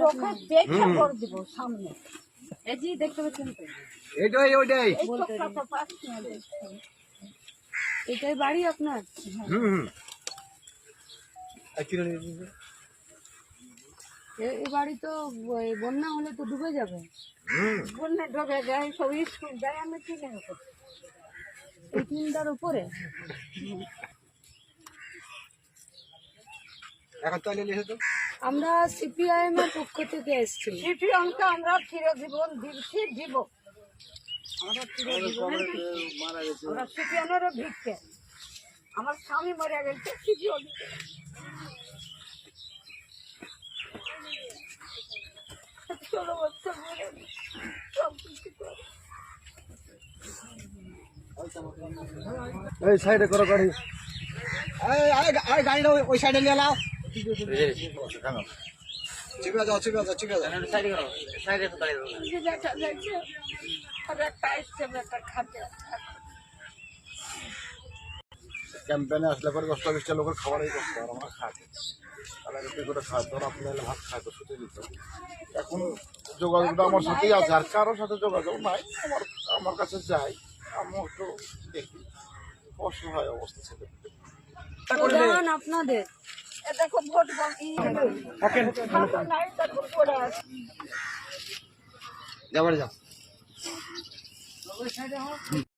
চোখে দেখে ভোট দিব সামনে। এই যে দেখতে পাচ্ছেন তো? এটাই ওইটাই। বাড়ি আপনার? হুম হুম। এই বাড়ি তো বন্যা হলে তো ডুবে যাবে। হুম। বন্যা ঢোকে যায় সব স্কুল যায় আমি কিনে নেব এই তিনটার উপরে? এখন তো। আমরা সিপিআইএম এর পক্ষ থেকে এসেছি। সিপি অঙ্ক আমরা চিরজীবন দিচ্ছি দিব। আমরা চিরজীবনের আমরা সিপিএমেরও ভিক্ষে। আমার স্বামী মরে গেছে সিপিও ষোলো বছর মরে সব কিছু করে। এই সাইডে করো গাড়ি। এই আয় গাড়িটা ওই- ওই সাইডে নিয়ে নাও। চিপে যাও চিপে যাও চিপে যাও আর একটা একটা ক্যাম্পেনে আসলে পরে দশটা বিশটা লোকের খাবারই করতে আর আমরা খাই তাহলে রুটি করে খাই তোর আপনি ভাত খাই শুতে দিত এখন যোগাযোগটা আমার সাথেই আছে আর কারোর সাথে যোগাযোগ নাই আমার আমার কাছে যাই আমি একটু দেখি অসহায় অবস্থা ছেলে আপনাদের? দেখো ভোট যাবার যাও।